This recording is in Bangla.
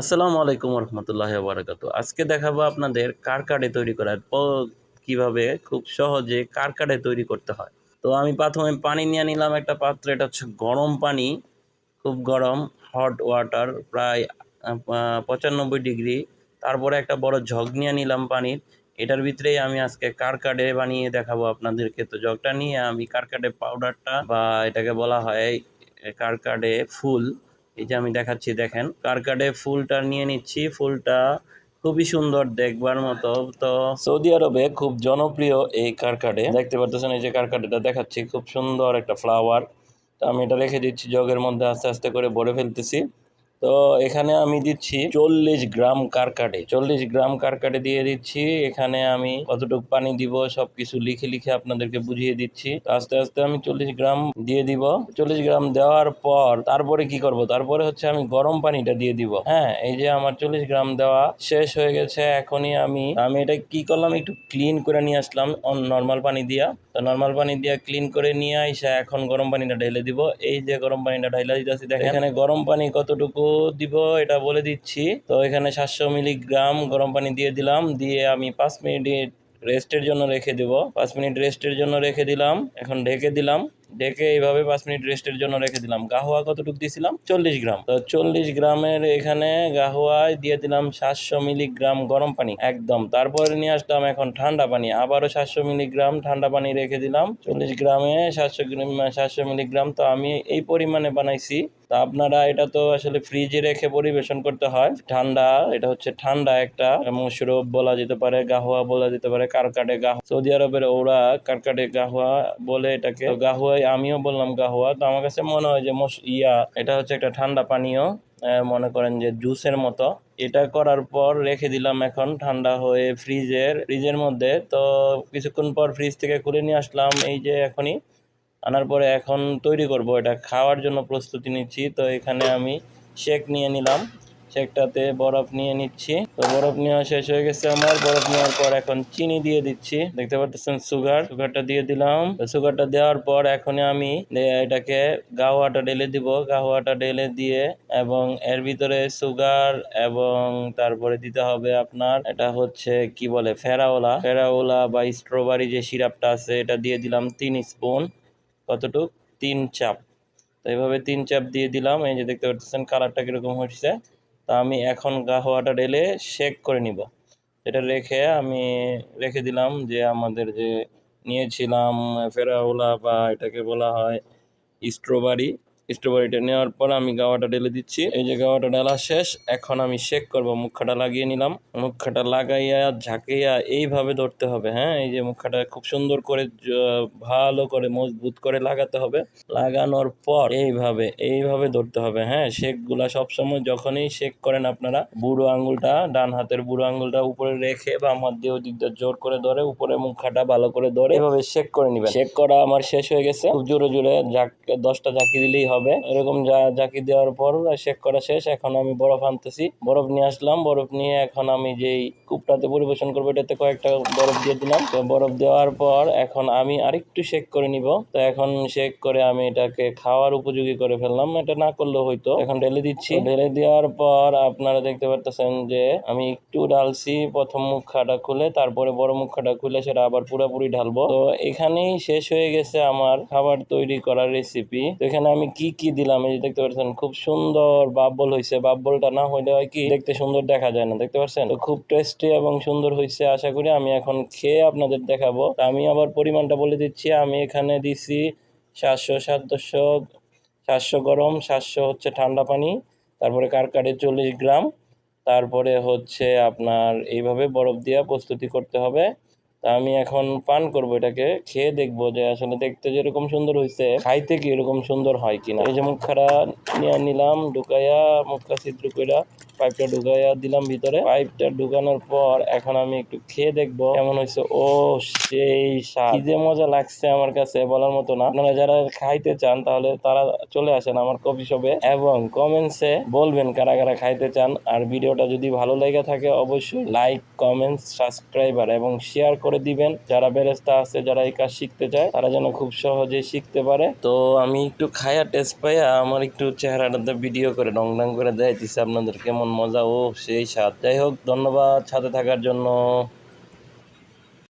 আসসালামু আলাইকুম রহমতুল্লাহ বারাকাতু আজকে দেখাবো আপনাদের কার্কাডে তৈরি করার কীভাবে খুব সহজে কার্কাডে তৈরি করতে হয়। তো আমি প্রথমে পানি নিয়ে নিলাম একটা পাত্রে, এটা হচ্ছে গরম পানি, খুব গরম হট ওয়াটার প্রায় পঁচানব্বই ডিগ্রি। তারপরে একটা বড় ঝগ নিয়ে নিলাম পানির। এটার ভিতরেই আমি আজকে কার্কাডে বানিয়ে দেখাবো আপনাদেরকে। তো জগটা নিয়ে আমি কার্কাডে পাউডারটা বা এটাকে বলা হয় কার্কাডে ফুল এই যে আমি দেখাচ্ছি, দেখেন। কার্কাডে ফুলটা নিয়ে নিচ্ছি। ফুলটা খুবই সুন্দর দেখবার মতো। তো সৌদি আরবে খুব জনপ্রিয় এই কার্কাডে দেখতে পাচ্ছেন এই যে কার্কাডেটা দেখাচ্ছি। খুব সুন্দর একটা ফ্লাওয়ার তো আমি এটা রেখে দিচ্ছি, জগের মধ্যে আস্তে আস্তে করে ভরে ফেলতেছি। তো এখানে আমি দিচ্ছি চল্লিশ গ্রাম কারকাটে। চল্লিশ গ্রাম কারকাটে দিয়ে দিচ্ছি। এখানে আমি কতটুকু পানি দিব সব কিছু লিখে লিখে আপনাদেরকে বুঝিয়ে দিচ্ছি। আস্তে আস্তে আমি চল্লিশ গ্রাম দিয়ে দিব। চল্লিশ গ্রাম দেওয়ার পর তারপরে কি করব? তারপরে হচ্ছে আমি গরম পানিটা দিয়ে দিব। হ্যাঁ এই যে আমার চল্লিশ গ্রাম দেওয়া শেষ হয়ে গেছে। এখনই আমি আমি এটা কি করলাম? একটু ক্লিন করে নিয়ে আসলাম। নর্মাল পানি দিয়া। তো নর্মাল পানি দিয়া ক্লিন করে নিয়ে আইসা এখন গরম পানিটা ঢেলে দিব। এই যে গরম পানিটা ঢাইলা দিতেছি, দেখেন। এখানে গরম পানি কতটুকু দিব, এটা বলে দিচ্ছি। তো এখানে সাতশো মিলিগ্রাম গরম পানি দিয়ে দিলাম, দিয়ে আমি পাঁচ মিনিট রেস্টের জন্য রেখে দেব। পাঁচ মিনিট রেস্টের জন্য রেখে দিলাম, এখন ঢেকে দিলাম। ঢেকে এইভাবে পাঁচ মিনিট রেস্টের জন্য রেখে দিলাম। গাহুয়া কতটুকু দিয়েছিলাম চল্লিশ গ্রাম। তো চল্লিশ গ্রামের এখানে গাহুয়ায় দিয়ে দিলাম সাতশো মিলিগ্রাম গরম পানি, একদম। তারপরে নিয়ে আসলাম এখন ঠান্ডা পানি, আবারও সাতশো মিলিগ্রাম ঠান্ডা পানি রেখে দিলাম। চল্লিশ গ্রামে সাতশো সাতশো মিলিগ্রাম তো আমি এই পরিমাণে বানাইছি। তা আপনারা এটা তো আসলে ফ্রিজে রেখে পরিবেশন করতে হয়। ঠান্ডা, এটা হচ্ছে ঠান্ডা একটা মশরব বলা যেতে পারে, গাহুয়া বলা যেতে পারে, কারকাটে গাহ সৌদি আরবের ওরা কারকাটে গাহুয়া বলে এটাকে। তো গাহুয়ায় আমিও বললাম গাহুয়া, তো আমার কাছে মনে হয় যে ইয়া, এটা হচ্ছে একটা ঠান্ডা পানীয় মনে করেন যে জুসের মতো। এটা করার পর রেখে দিলাম এখন ঠান্ডা হয়ে ফ্রিজের ফ্রিজের মধ্যে। তো কিছুক্ষণ পর ফ্রিজ থেকে খুলে নিয়ে আসলাম, এই যে এখনই। আনার পরে এখন তৈরি করব। এটা খাওয়ার জন্য প্রস্তুতি নিচ্ছি। তো এখানে আমি শেক নিয়ে নিলাম। শেকটাতে বরফ নিয়ে নিচ্ছি। তো বরফ নেওয়া শেষ হয়ে গেছে আমার। বরফ নেওয়ার পর এখন চিনি দিয়ে দিচ্ছি। দেখতে পাচ্ছেন সুগার। সুগারটা দিয়ে দিলাম। সুগারটা দেওয়ার পর এখন আমি এটাকে গাওয়াটা ঢেলে দিব। গাওয়াটা ঢেলে দিয়ে এবং এর ভিতরে সুগার এবং তারপরে দিতে হবে আপনার, এটা হচ্ছে কি বলে, ফেরাওলা। ফেরাওলা বা স্ট্রবেরি যে সিরাপটা আছে, এটা দিয়ে দিলাম তিন স্পুন। কতটুক? তিন চাপ। তো এইভাবে তিন চাপ দিয়ে দিলাম। এই যে দেখতে পাচ্ছেন, কালারটা কীরকম হচ্ছে তা আমি এখন গাহওয়াটা ঢেলে শেক করে নিব। এটা রেখে আমি রেখে দিলাম যে আমাদের যে নিয়েছিলাম ফেরাউলা বা এটাকে বলা হয় স্ট্রবেরি। স্ট্রবেরিটা নেওয়ার পর আমি গাওয়াটা ঢেলে দিচ্ছি। এই যে গাওয়াটা ঢালা শেষ, এখন আমি শেক করব মুখাটা লাগিয়ে নিলাম। মুখাটা লাগাইয়া ঝাঁকাইয়া এইভাবে ধরতে হবে হ্যাঁ? এই যে মুখাটা খুব সুন্দর করে ভালো করে মজবুত করে লাগাতে হবে। লাগানোর পর এইভাবে এইভাবে ধরতে হবে হ্যাঁ? শেকগুলা সবসময় যখনই শেক করেন আপনারা, বুড়ো আঙ্গুলটা ডান হাতের বুড়ো আঙ্গুলটা উপরে রেখে বা হাত দিয়ে দিয়ে জোর করে ধরে উপরে মুখাটা ভালো করে ধরে এভাবে শেক করে নেবেন। শেক করা আমার শেষ হয়ে গেছে। খুব জোরে জোরে ঝাঁক, দশটা ঝাঁকি দিলেই হবে এরকম যা- ঝাঁকি দেওয়ার পর শেক করা শেষ। এখন আমি বরফ আনতেছি। বরফ নিয়ে আসলাম। বরফ নিয়ে এখন আমি যেই কূপটাতে পরিবেশন করব, এটাতে কয়েকটা বরফ দিয়ে দিলাম। তো বরফ দেওয়ার পর এখন আমি আরেকটু শেক করে নিব। তো এখন শেক করে আমি এটাকে খাওয়ার উপযোগী করে ফেললাম। এটা না করলেও হয়তো। এখন ঢেলে দিচ্ছি। ঢেলে দেওয়ার পর আপনারা দেখতে পারতেছেন যে আমি একটু ঢালছি। প্রথম মুখাটা খুলে, তারপরে বড় মুখাটা খুলে সেটা আবার পুরোপুরি ঢালবো। তো এখানেই শেষ হয়ে গেছে আমার খাবার তৈরি করার রেসিপি তো এখানে আমি কি কি কি দিলাম। এই দেখতে পাচ্ছেন, খুব সুন্দর বাবল হয়েছে বাবলটা না হইলে হয় কি, দেখতে সুন্দর দেখা যায় না, দেখতে পাচ্ছেন? খুব টেস্টি এবং সুন্দর হয়েছে আশা করি আমি এখন খেয়ে আপনাদের দেখাবো। আমি আবার পরিমাণটা বলে দিচ্ছি, আমি এখানে দিছি সাতশো সাতশো সাতশো গরম, সাতশো হচ্ছে ঠান্ডা পানি, তারপরে কারকারে চল্লিশ গ্রাম, তারপরে হচ্ছে আপনার এইভাবে বরফ দিয়ে প্রস্তুতি করতে হবে। তা আমি এখন পান করব এটাকে, খেয়ে দেখব যে আসলে দেখতে যেরকম সুন্দর হয়েছে খাইতে কি এরকম সুন্দর হয় কিনা। এই যে মুখখাটা নিয়ে নিলাম, ঢুকাইয়া মুখটা ছিদ্র কইরা পাইপটা ঢুকাইয়া দিলাম ভিতরে। পাইপটা ঢুকানোর পর এখন আমি একটু খেয়ে দেখব কেমন হয়েছে ও সেই স্বাদ। যে মজা লাগছে আমার কাছে বলার মতো না। আপনারা যারা খাইতে চান তাহলে তারা চলে আসেন আমার কফি শপে এবং কমেন্টসে বলবেন কারা কারা খাইতে চান। আর ভিডিওটা যদি ভালো লেগে থাকে অবশ্যই লাইক, কমেন্টস, সাবস্ক্রাইবার এবং শেয়ার করে করে দিবেন। যারা বেরেস্তা আছে, যারা এই কাজ শিখতে চায়, তারা যেন খুব সহজে শিখতে পারে। তো আমি একটু খায়া টেস্ট পাইয়া আমার একটু চেহারাটাতে ভিডিও করে রং রং করে দেখাইতেছি আপনাদের কেমন মজা। ও, সেই স্বাদ। যাই হোক, ধন্যবাদ সাথে থাকার জন্য।